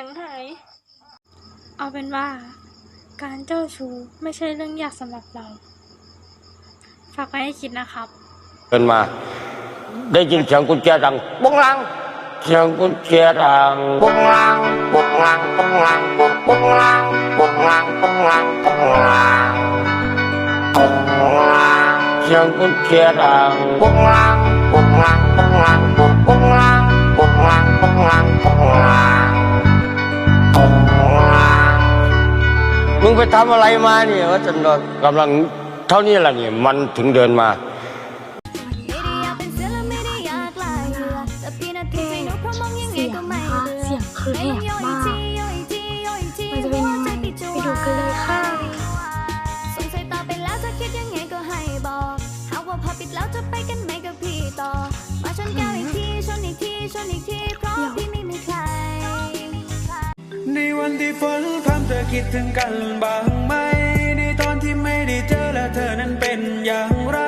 ยงหาย เอาเป็นว่า การเจ้าชู้ไม่ใช่เรื่องยากสำหรับเรา ฝากไว้ให้คิดนะครับ เดินมา ได้ยินเสียงกุญแจดังปุ้งลัง เสียงกุญแจดังปุ้งลังปุ้งลังปุ้งลังปุ้งปุ้งลังปุ้งลังปุ้งลังปุ้งลังปุ้งลังเสียงกุญแจดังปุ้งลังปุ้งลังปุ้งลัง ไปทำอะไรมาเนี่ยว่าจะกำลังเท่านี้แหละนี่มันถึงเดินมาเสียงนาทีใจหนูเพราะมองยังไงก็ไม่เบื่อเสียงคือแหบมากมันจะเป็นยังไงไปดูกันเลยค่ะสงสัยตาไปแล้วจะคิดยังไงก็ให้บอกหากว่าพอปิดแล้วจะไปกันไหมกับพี่ต่อ มาชนแก้วอีกทีชนอีกทีชนอีกที ในวันที่ฝนพรำเธอคิดถึงกันบ้างไหม ในตอนที่ไม่ได้เจอและเธอนั้นเป็นอย่างไร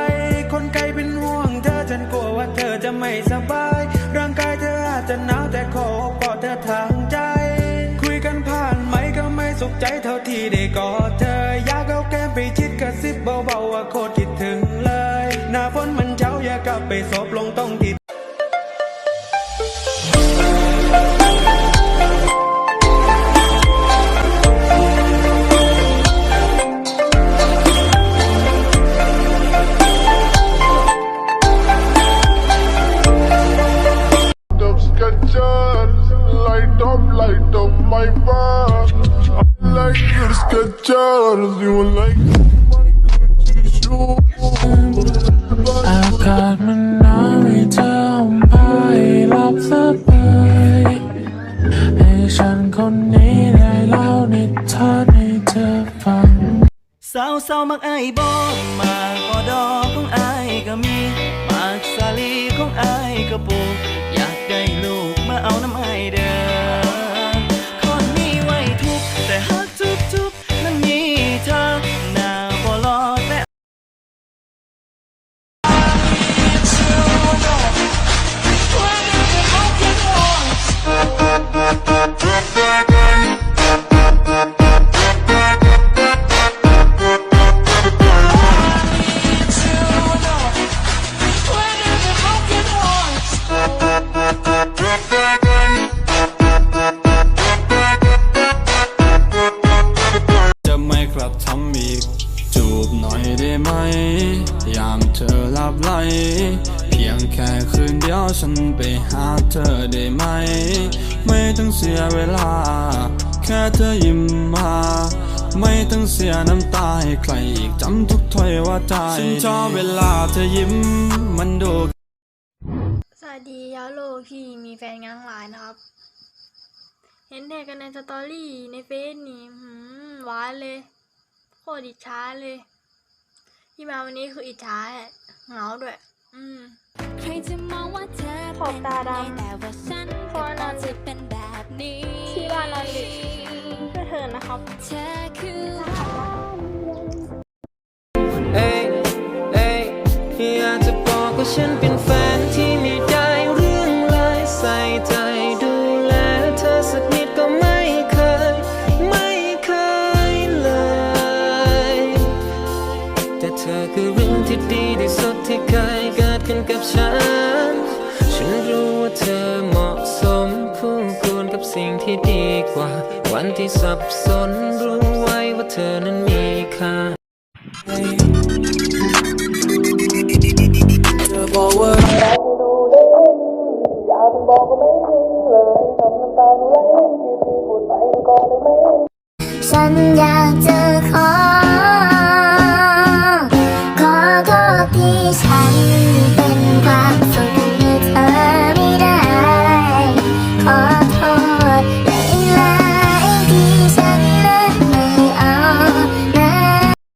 คนไกลเป็นห่วงเธอฉันกลัวว่าเธอจะไม่สบาย ร่างกายเธออาจจะหนาวแต่ขอปลอบเธอทางใจ คุยกันผ่านไหมก็ไม่สุขใจเท่าที่ได้กอดเธอ อยากเอาแก้มไปชิดกระซิบเบาๆว่าโคตรคิดถึงเลย หน้าฝนมันเช้าอยากกลับไปสบลงตรงที่ my bar. I like your Skechers, you like my Gucci shoes. อากาศมันหนาวให้เธอห่มผ้าให้หลับสบายให้ฉันคนนี้ได้เล่านิทานให้เธอฟัง สาวสาวๆมักอายบอมากกอดอกของอายก็มีมากสาลีของอายก็ปลูกอยากได้ลูกมาเอาน้ำ จูบหน่อยได้ไหม ยามเธอหลับไหล เพียงแค่คืนเดียวฉันไปหาเธอได้ไหม ไม่ต้องเสียเวลา แค่เธอยิ้มมา ไม่ต้องเสียน้ำตาให้ใครอีกจำทุกถ้อยว่าใจฉันชอบเวลาเธอยิ้มมันดูสวัสดียาโลพี่มีแฟนงานหลายนะครับ เห็นแท็กกันในสตอรี่ในเฟซนี่หืมหวานเลย โคตรอิจฉาเลย ที่มาวันนี้คืออิจฉาแหละเหงาด้วย อืมใครจะมองว่าเธอขอบตาดำเป็นแต่ว่าฉันเพราะก็นอนดึจะกเป็นแบบนี้ที่บ้านนอนดึกเพื่อเธอนะครับเธอคือเอ้ยเอ้ยอยากจะบอกว่าฉันเป็นแฟนที่ไม่ ที่สุดที่เคยเกิดขึ้นกับฉัน ฉันรู้ว่าเธอเหมาะสมคู่ควรกับสิ่งที่ดีกว่า วันที่สับสนรู้ไว้ว่าเธอนั้นมีค่าฉันอยากจะขอ